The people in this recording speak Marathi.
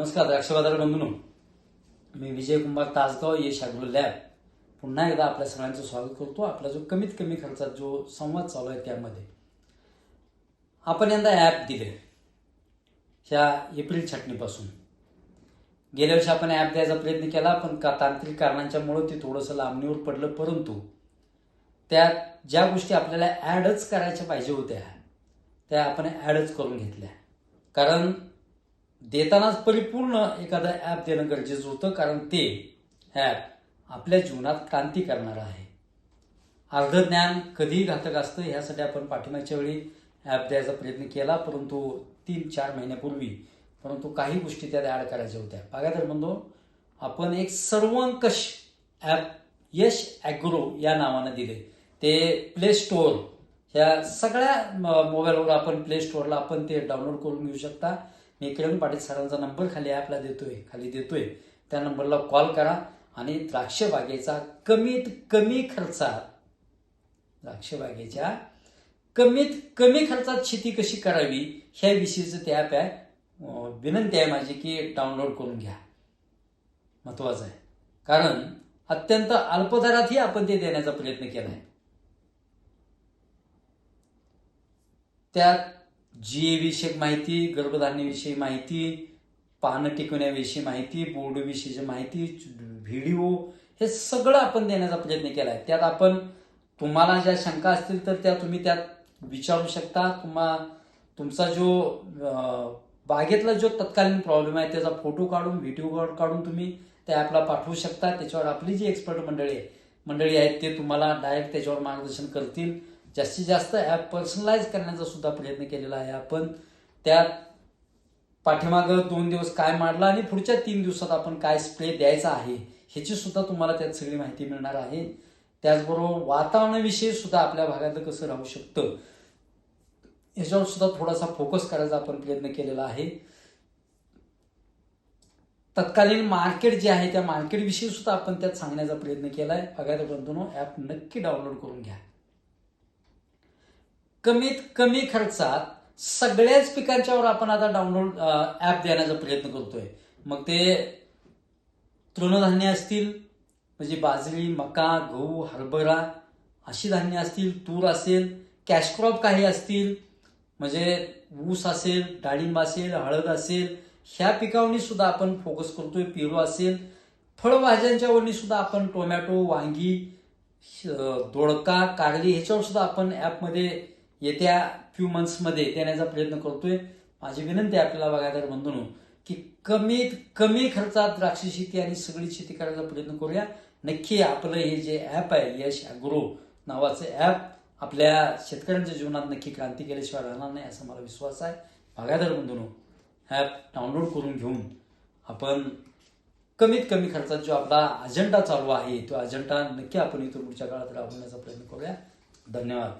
नमस्कार द्राक्षबाजार बंधूंनो. मी विजय कुमार तासगाव यश अॅग्रो लॅब. पुन्हा एकदा आपल्या सगळ्यांचं स्वागत करतो. आपला जो कमीत कमी खर्चात जो संवाद चालू आहे त्यामध्ये. आपण यंदा ॲप दिले. ह्या एप्रिल छटणीपासून. गेल्या वर्षी आपण ॲप द्यायचा प्रयत्न केला पण का तांत्रिक कारणांच्यामुळं ते थोडंसं लांबणीवर पडलं परंतु त्यात ज्या गोष्टी आपल्याला ॲडच करायच्या पाहिजे होत्या त्या आपण ॲडच करून घेतल्या. कारण देतानाच परिपूर्ण एखादं ॲप देणं गरजेचं होतं कारण ते ॲप आपल्या जीवनात क्रांती करणारं आहे. अर्ध ज्ञान कधीही घातक असतं ह्यासाठी आपण पाठिंबाच्या वेळी ॲप द्यायचा प्रयत्न केला परंतु तीन चार महिन्यापूर्वी परंतु काही गोष्टी त्यात ॲड करायच्या होत्या. बघा तर म्हणतो आपण एक सर्वंकष ॲप यश ॲग्रो या नावानं दिले ते प्ले स्टोअर ह्या सगळ्या म- मोबाईलवर आपण प्ले स्टोअरला आपण ते डाउनलोड करून घेऊ शकता. मी किरण पाटील सरांचा नंबर खाली ॲपला देतोय खाली देतोय. त्या नंबरला कॉल करा आणि द्राक्ष बागेचा कमीत कमी खर्चात द्राक्ष बागेच्या कमीत कमी खर्चात शेती कशी करावी ह्या विषयीचं ते ॲप आहे. विनंती आहे माझी की डाउनलोड करून घ्या. महत्वाचं आहे. कारण अत्यंत अल्प दरातही आपण ते देण्याचा प्रयत्न केला आहे त्यात जी विषयक माहिती गर्भधारणेविषयी माहिती पानं टिकवण्याविषयी माहिती बोर्डविषयीची माहिती व्हिडिओ हे सगळं आपण देण्याचा प्रयत्न केला आहे त्यात आपण तुम्हाला ज्या शंका असतील तर त्या तुम्ही त्यात विचारू शकता. तुम्हा तुमचा जो बागेतला जो तत्कालीन प्रॉब्लेम आहे त्याचा फोटो काढून व्हिडिओ काढून तुम्ही त्या ॲपला पाठवू शकता. त्याच्यावर आपली जी एक्सपर्ट मंडळी आहे मंडळी आहेत ते तुम्हाला डायरेक्ट त्याच्यावर मार्गदर्शन करतील. जास्तीत जास्त ॲप पर्सनलाइज करण्याचा सुद्धा प्रयत्न केलेला आहे. आपण त्यात पाठीमागं दोन दिवस काय मांडला आणि पुढच्या तीन दिवसात आपण काय स्प्रे द्यायचा आहे ह्याची सुद्धा तुम्हाला त्यात सगळी माहिती मिळणार आहे. त्याचबरोबर वातावरणाविषयी सुद्धा आपल्या भागातलं कसं राहू शकतं याच्यावर सुद्धा थोडासा फोकस करायचा आपण प्रयत्न केलेला आहे. तत्कालीन मार्केट जे आहे त्या मार्केटविषयी सुद्धा आपण त्यात सांगण्याचा प्रयत्न केला आहे बघायला बंधून ॲप नक्की डाउनलोड करून घ्या. कमीत कमी खर्चात सगळ्याच पिकांच्यावर आपण आता डाउनलोड ॲप देण्याचा प्रयत्न करतोय. मग ते तृणधान्य असतील म्हणजे बाजरी मका गहू हरभरा अशी धान्य असतील तूर असेल कॅश क्रॉप काही असतील म्हणजे ऊस असेल डाळिंब असेल हळद असेल ह्या पिकावरनी सुद्धा आपण फोकस करतोय पेरू असेल फळभाज्यांच्या सुद्धा आपण टोमॅटो वांगी श- दोडका कारली ह्याच्यावर सुद्धा आपण ॲपमध्ये येत्या फ्यू मंथ्समध्ये देण्याचा प्रयत्न करतोय. माझी विनंती आहे आपल्याला बघायला बंधून की कमीत कमी खर्चात द्राक्ष शेती आणि सगळी शेती करायचा प्रयत्न करूया. नक्की आपलं हे जे ॲप आहे यश अग्रो नावाचं ॲप आपल्या शेतकऱ्यांच्या जीवनात नक्की क्रांती केल्याशिवाय राहणार नाही असा मला विश्वास आहे. बागायदार बंधून ॲप डाउनलोड करून घेऊन आपण कमीत कमी खर्चात जो आपला अजेंडा चालू आहे तो अजेंडा नक्की आपण इथून पुढच्या काळात राबवण्याचा प्रयत्न करूया. धन्यवाद.